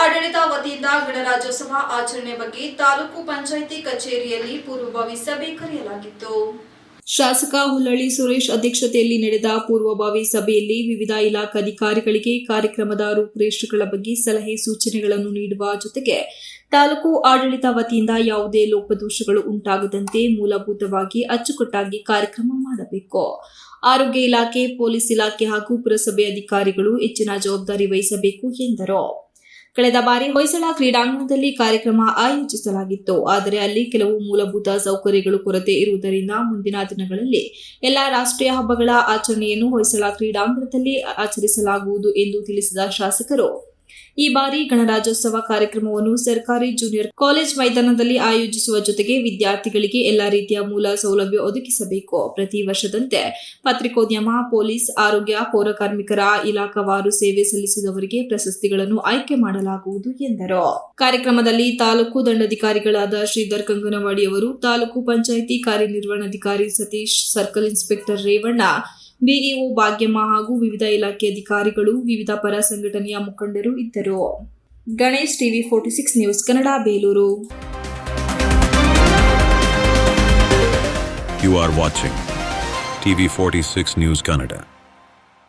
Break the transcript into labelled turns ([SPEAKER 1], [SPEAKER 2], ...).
[SPEAKER 1] ಆಡಳಿತ ವತಿಯಿಂದ ಗಣರಾಜ್ಯೋತ್ಸವ ಆಚರಣೆ ಬಗ್ಗೆ ತಾಲೂಕು ಪಂಚಾಯಿತಿ ಕಚೇರಿಯಲ್ಲಿ ಪೂರ್ವಭಾವಿ ಸಭೆ ಕರೆಯಲಾಗಿತ್ತು. ಶಾಸಕ ಹುಲ್ಲಳ್ಳಿ ಸುರೇಶ್ ಅಧ್ಯಕ್ಷತೆಯಲ್ಲಿ ನಡೆದ ಪೂರ್ವಭಾವಿ ಸಭೆಯಲ್ಲಿ ವಿವಿಧ ಇಲಾಖಾಧಿಕಾರಿಗಳಿಗೆ ಕಾರ್ಯಕ್ರಮದ ರೂಪುರೇಷೆಗಳ ಬಗ್ಗೆ ಸಲಹೆ ಸೂಚನೆಗಳನ್ನು ನೀಡುವ ಜೊತೆಗೆ ತಾಲೂಕು ಆಡಳಿತ ವತಿಯಿಂದ ಯಾವುದೇ ಲೋಪದೋಷಗಳು ಉಂಟಾಗದಂತೆ ಮೂಲಭೂತವಾಗಿ ಅಚ್ಚುಕಟ್ಟಾಗಿ ಕಾರ್ಯಕ್ರಮ ಮಾಡಬೇಕು. ಆರೋಗ್ಯ ಇಲಾಖೆ, ಪೊಲೀಸ್ ಇಲಾಖೆ ಹಾಗೂ ಪುರಸಭೆ ಅಧಿಕಾರಿಗಳು ಹೆಚ್ಚಿನ ಜವಾಬ್ದಾರಿ ವಹಿಸಬೇಕು ಎಂದರು. ಕಳೆದ ಬಾರಿ ಹೊಯ್ಸಳ ಕ್ರೀಡಾಂಗಣದಲ್ಲಿ ಕಾರ್ಯಕ್ರಮ ಆಯೋಜಿಸಲಾಗಿತ್ತು. ಆದರೆ ಅಲ್ಲಿ ಕೆಲವು ಮೂಲಭೂತ ಸೌಕರ್ಯಗಳು ಕೊರತೆ ಇರುವುದರಿಂದ ಮುಂದಿನ ದಿನಗಳಲ್ಲಿ ಎಲ್ಲಾ ರಾಷ್ಟ್ರೀಯ ಹಬ್ಬಗಳ ಆಚರಣೆಯನ್ನು ಹೊಯ್ಸಳ ಕ್ರೀಡಾಂಗಣದಲ್ಲಿ ಆಚರಿಸಲಾಗುವುದು ಎಂದು ತಿಳಿಸಿದ ಶಾಸಕರು. ಈ ಬಾರಿ ಗಣರಾಜ್ಯೋತ್ಸವ ಕಾರ್ಯಕ್ರಮವನ್ನು ಸರ್ಕಾರಿ ಜೂನಿಯರ್ ಕಾಲೇಜ್ ಮೈದಾನದಲ್ಲಿ ಆಯೋಜಿಸುವ ಜೊತೆಗೆ ವಿದ್ಯಾರ್ಥಿಗಳಿಗೆ ಎಲ್ಲಾ ರೀತಿಯ ಮೂಲ ಸೌಲಭ್ಯ ಒದಗಿಸಬೇಕು. ಪ್ರತಿ ವರ್ಷದಂತೆ ಪತ್ರಿಕೋದ್ಯಮ, ಪೊಲೀಸ್, ಆರೋಗ್ಯ ಪೌರಕಾರ್ಮಿಕರ ಇಲಾಖಾವಾರು ಸೇವೆ ಸಲ್ಲಿಸಿದವರಿಗೆ ಪ್ರಶಸ್ತಿಗಳನ್ನು ಆಯ್ಕೆ ಮಾಡಲಾಗುವುದು ಎಂದರು. ಕಾರ್ಯಕ್ರಮದಲ್ಲಿ ತಾಲೂಕು ದಂಡಾಧಿಕಾರಿಗಳಾದ ಶ್ರೀಧರ್ ಕಂಗನವಾಡಿ ಅವರು ತಾಲೂಕು ಪಂಚಾಯಿತಿ ಕಾರ್ಯನಿರ್ವಹಣಾಧಿಕಾರಿ Satish, circle inspector Revanna BEO Bhagyamma ಹಾಗೂ ವಿವಿಧ ಇಲಾಖೆ ಅಧಿಕಾರಿಗಳು, ವಿವಿಧ ಪರ ಸಂಘಟನೆಯ ಮುಖಂಡರು ಇದ್ದರು Ganesh TV forty six news Kannada, Belur
[SPEAKER 2] You are watching TV46 News Kannada.